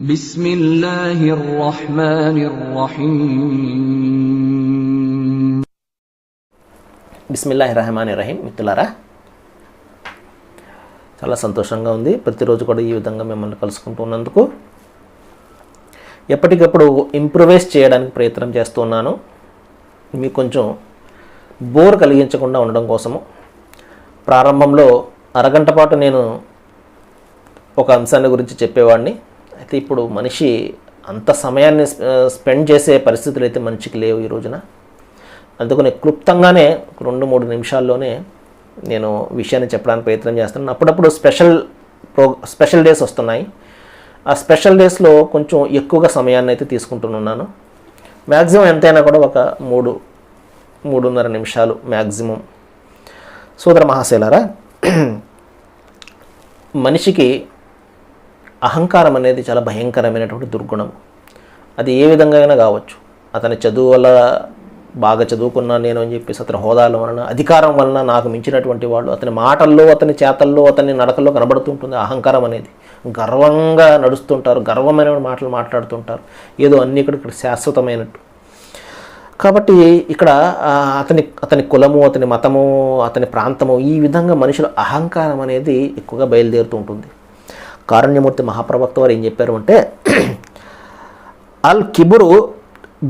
బిస్మిల్లాహిర్ రహమానిర్ రహీం చాలా సంతోషంగా ఉంది. ప్రతిరోజు కూడా ఈ విధంగా మిమ్మల్ని కలుసుకుంటూ ఉన్నందుకు ఎప్పటికప్పుడు ఇంప్రూవైజ్ చేయడానికి ప్రయత్నం చేస్తున్నాను మీకు కొంచెం బోర్ కలిగించకుండా ఉండడం కోసము. ప్రారంభంలో అరగంట పాటు నేను ఒక అంశాన్ని గురించి చెప్పేవాడిని. అయితే ఇప్పుడు మనిషి అంత సమయాన్ని స్పెండ్ చేసే పరిస్థితులు అయితే మనిషికి లేవు ఈ రోజున. అందుకని క్లుప్తంగానే రెండు మూడు నిమిషాల్లోనే నేను విషయాన్ని చెప్పడానికి ప్రయత్నం చేస్తున్నాను. అప్పుడప్పుడు స్పెషల్ ప్రో స్పెషల్ డేస్ వస్తున్నాయి. ఆ స్పెషల్ డేస్లో కొంచెం ఎక్కువగా సమయాన్ని అయితే తీసుకుంటున్నాను మ్యాక్సిమం ఎంతైనా కూడా ఒక మూడు మూడున్నర నిమిషాలు మ్యాక్సిమం సోదర మహాశైలారా మనిషికి అహంకారం అనేది చాలా భయంకరమైనటువంటి దుర్గుణం. అది ఏ విధంగా అయినా కావచ్చు. అతని చదువు వల్ల బాగా చదువుకున్నాను నేను అని చెప్పేసి అతని హోదాల వలన అధికారం వలన నాకు మించినటువంటి వాళ్ళు అతని మాటల్లో అతని చేతల్లో అతని నడకల్లో కనబడుతుంటుంది అహంకారం అనేది. గర్వంగా నడుస్తుంటారు గర్వమైన మాటలు మాట్లాడుతుంటారు. ఏదో అన్ని ఇక్కడ ఇక్కడ శాశ్వతమైనట్టు. కాబట్టి ఇక్కడ అతని అతని కులము అతని మతము అతని ప్రాంతము ఈ విధంగా మనుషుల అహంకారం అనేది ఎక్కువగా బయలుదేరుతూ ఉంటుంది. కారుణ్యమూర్తి మహాప్రవక్త వారు ఏం చెప్పారు అంటే అల్ కిబురు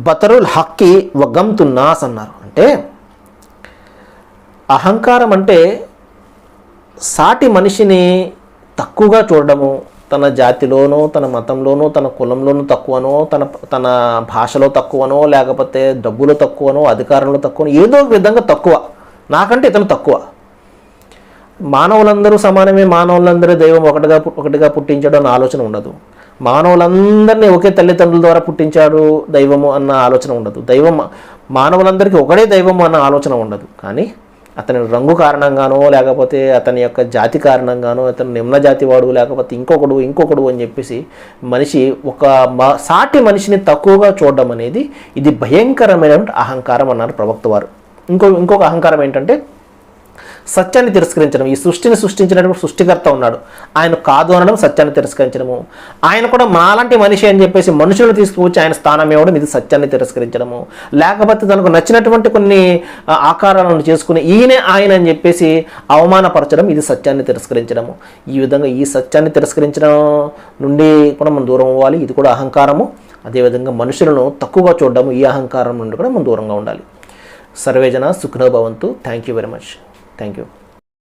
బతరుల్ హక్కి వగంతున్నాస్ అన్నారు. అంటే అహంకారం అంటే సాటి మనిషిని తక్కువగా చూడడము తన జాతిలోనో తన మతంలోనో తన కులంలోనూ తక్కువనో తన తన భాషలో తక్కువనో లేకపోతే డబ్బులో తక్కువనో అధికారంలో తక్కువనో ఏదో విధంగా తక్కువ. నాకంటే ఇతను తక్కువ. మానవులందరూ సమానమే మానవులందరూ దైవం ఒకటిగా ఒకటిగా పుట్టించడం అన్న ఆలోచన ఉండదు. మానవులందరినీ ఒకే తల్లిదండ్రుల ద్వారా పుట్టించాడు దైవము అన్న ఆలోచన ఉండదు. దైవం మానవులందరికీ ఒకడే దైవము అన్న ఆలోచన ఉండదు. కానీ అతని రంగు కారణంగానో లేకపోతే అతని యొక్క జాతి కారణంగానో అతను నిమ్న జాతి వాడు లేకపోతే ఇంకొకడు ఇంకొకడు అని చెప్పేసి మనిషి ఒక మా సాటి మనిషిని తక్కువగా చూడడం అనేది ఇది భయంకరమైనటువంటి అహంకారం అన్నారు ప్రవక్త వారు. ఇంకో ఇంకొక అహంకారం ఏంటంటే సత్యాన్ని తిరస్కరించడం ఈ సృష్టిని సృష్టించినటువంటి సృష్టికర్త ఉన్నాడు. ఆయన కాదు అనడం సత్యాన్ని తిరస్కరించడము. ఆయన కూడా మాలాంటి మనిషి అని చెప్పేసి మనుషులను తీసుకువచ్చి ఆయన స్థానం ఇవ్వడం ఇది సత్యాన్ని తిరస్కరించడము. లేకపోతే తనకు నచ్చినటువంటి కొన్ని ఆకారాలను చేసుకుని ఈయనే ఆయన అని చెప్పేసి అవమానపరచడం ఇది సత్యాన్ని తిరస్కరించడము. ఈ విధంగా ఈ సత్యాన్ని తిరస్కరించడం నుండి కూడా మనం దూరం అవ్వాలి. ఇది కూడా అహంకారము. అదేవిధంగా మనుషులను తక్కువగా చూడడము ఈ అహంకారం నుండి కూడా మనం దూరంగా ఉండాలి. సర్వేజన సుఖనో భవంతు. Thank you very much thank you